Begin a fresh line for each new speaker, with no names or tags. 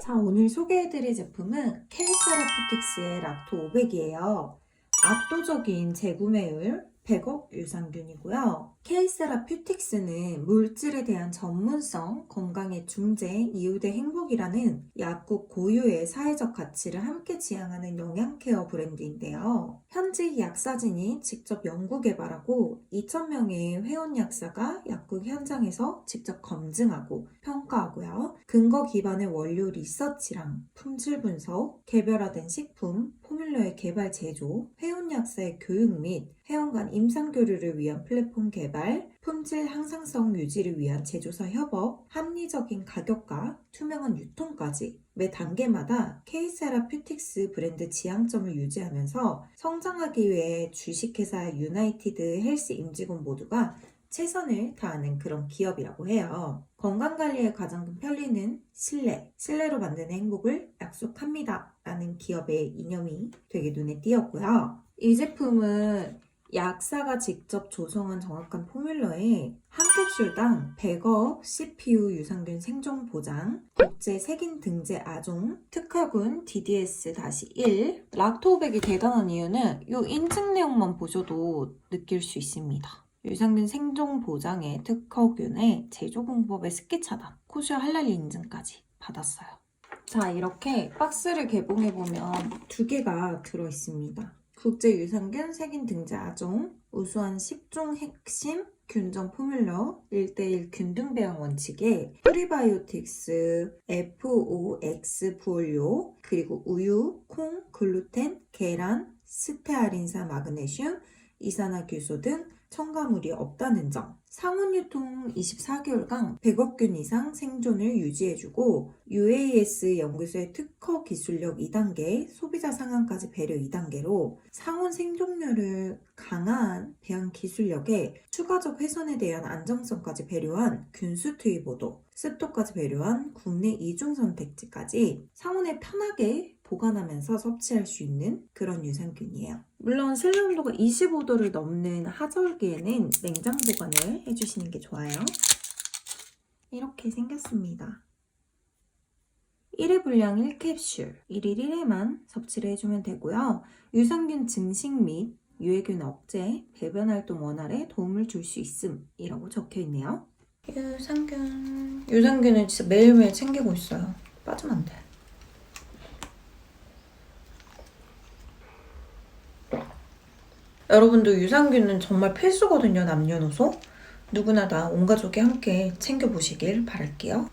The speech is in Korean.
자, 오늘 소개해드릴 제품은 케이세라피틱스의 락토 500이에요. 압도적인 재구매율 100억 유산균이고요. 케이세라피틱스는 물질에 대한 전문성, 건강의 중재, 이웃의 행복이라는 약국 고유의 사회적 가치를 함께 지향하는 영양케어 브랜드인데요. 현지 약사진이 직접 연구 개발하고 2,000명의 회원 약사가 약국 현장에서 직접 검증하고 평가하고요. 근거 기반의 원료 리서치랑 품질 분석, 개별화된 식품, 포뮬러의 개발 제조, 회원 약사의 교육 및 회원 간 임상 교류를 위한 플랫폼 개발, 품질 향상성 유지를 위한 제조사 협업, 합리적인 가격과 투명한 유통까지 매 단계마다 케이세라퓨틱스 브랜드 지향점을 유지하면서 성장하기 위해 주식회사 유나이티드 헬스 임직원 모두가 최선을 다하는 그런 기업이라고 해요. 건강관리의 가장 큰 편리는 신뢰, 신뢰로 만드는 행복을 약속합니다. 라는 기업의 이념이 되게 눈에 띄었고요. 이 제품은 약사가 직접 조성한 정확한 포뮬러에 한 캡슐당 100억 CPU 유산균 생존 보장, 국제 색인 등재 아종, 특허군 DDS-1, 락토백이 대단한 이유는 이 인증 내용만 보셔도 느낄 수 있습니다. 유산균 생존 보장의 특허균의 제조 공법의 스키 차단, 코슈아 할랄리 인증까지 받았어요. 자, 이렇게 박스를 개봉해보면 두 개가 들어있습니다. 국제유산균 색인 등재 아종, 우수한 10종 핵심 균전 포뮬러 1대1 균등 배양 원칙에 프리바이오틱스, FOX 부올료, 그리고 우유, 콩, 글루텐, 계란, 스테아린산 마그네슘, 이산화규소 등 첨가물이 없다는 점. 상온 유통 24개월간 100억균 이상 생존을 유지해주고 UAS 연구소의 특허 기술력 2단계, 소비자 상한까지 배려 2단계로 상온 생존율을 강한 배양 기술력에 추가적 훼손에 대한 안정성까지 배려한 균수 투입 보도, 습도까지 배려한 국내 이중 선택지까지 상온에 편하게 보관하면서 섭취할 수 있는 그런 유산균이에요. 물론 실내 온도가 25도를 넘는 하절기에는 냉장 보관을 해주시는 게 좋아요. 이렇게 생겼습니다. 1회 분량 1캡슐, 1일 1회만 섭취를 해주면 되고요. 유산균 증식 및 유해균 억제, 배변 활동 원활에 도움을 줄 수 있음 이라고 적혀 있네요. 유산균, 유산균을 진짜 매일매일 챙기고 있어요. 빠지면 안 돼. 여러분도 유산균은 정말 필수거든요, 남녀노소. 누구나 다 온 가족이 함께 챙겨보시길 바랄게요.